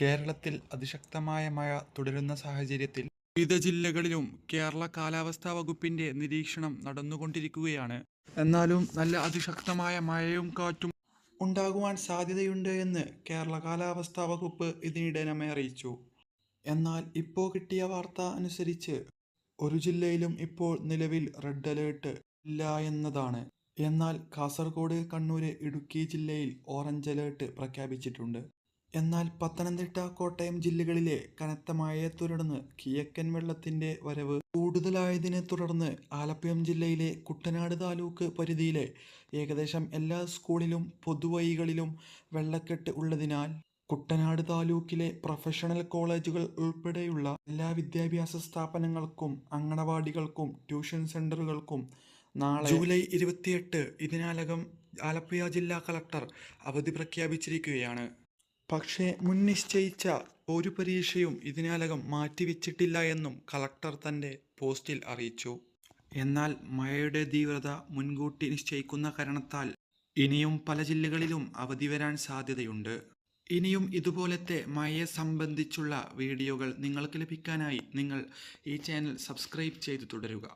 കേരളത്തിൽ അതിശക്തമായ മഴ തുടരുന്ന സാഹചര്യത്തിൽ വിവിധ ജില്ലകളിലും കേരള കാലാവസ്ഥാ വകുപ്പിന്റെ നിരീക്ഷണം നടന്നുകൊണ്ടിരിക്കുകയാണ്. എന്നാലും നല്ല അതിശക്തമായ മഴയും കാറ്റും ഉണ്ടാകുവാൻ സാധ്യതയുണ്ട് എന്ന് കേരള കാലാവസ്ഥാ വകുപ്പ് ഇതിനിടെ നമ്മെ അറിയിച്ചു. എന്നാൽ ഇപ്പോൾ കിട്ടിയ വാർത്ത അനുസരിച്ച് ഒരു ജില്ലയിലും ഇപ്പോൾ നിലവിൽ റെഡ് അലേർട്ട് ഇല്ല എന്നതാണ്. എന്നാൽ കാസർഗോഡ് കണ്ണൂർ ഇടുക്കി ജില്ലയിൽ ഓറഞ്ച് അലേർട്ട് പ്രഖ്യാപിച്ചിട്ടുണ്ട്. എന്നാൽ പത്തനംതിട്ട കോട്ടയം ജില്ലകളിലെ കനത്ത മഴയെ തുടർന്ന് കിഴക്കൻ വെള്ളത്തിന്റെ വരവ് കൂടുതലായതിനെ തുടർന്ന് ആലപ്പുഴ ജില്ലയിലെ കുട്ടനാട് താലൂക്ക് പരിധിയിലെ ഏകദേശം എല്ലാ സ്കൂളിലും പൊതുവഴികളിലും വെള്ളക്കെട്ട് ഉള്ളതിനാൽ കുട്ടനാട് താലൂക്കിലെ പ്രൊഫഷണൽ കോളേജുകൾ ഉൾപ്പെടെയുള്ള എല്ലാ വിദ്യാഭ്യാസ സ്ഥാപനങ്ങൾക്കും അങ്കണവാടികൾക്കും ട്യൂഷൻ സെന്ററുകൾക്കും നാളെ ജൂലൈ ഇരുപത്തിയെട്ട് ഇതിനകം ആലപ്പുഴ ജില്ലാ കളക്ടർ അവധി പ്രഖ്യാപിച്ചിരിക്കുകയാണ്. പക്ഷേ മുൻ നിശ്ചയിച്ച ഒരു പരീക്ഷയും ഇതിനകം മാറ്റിവെച്ചിട്ടില്ല എന്നും കളക്ടർ തന്റെ പോസ്റ്റിൽ അറിയിച്ചു. എന്നാൽ മഴയുടെ തീവ്രത മുൻകൂട്ടി നിശ്ചയിക്കുന്ന കാരണത്താൽ ഇനിയും പല ജില്ലകളിലും അവധി വരാൻ സാധ്യതയുണ്ട്. ഇനിയും ഇതുപോലത്തെ മഴയെ സംബന്ധിച്ചുള്ള വീഡിയോകൾ നിങ്ങൾക്ക് ലഭിക്കാനായി നിങ്ങൾ ഈ ചാനൽ സബ്സ്ക്രൈബ് ചെയ്തു തുടരുക.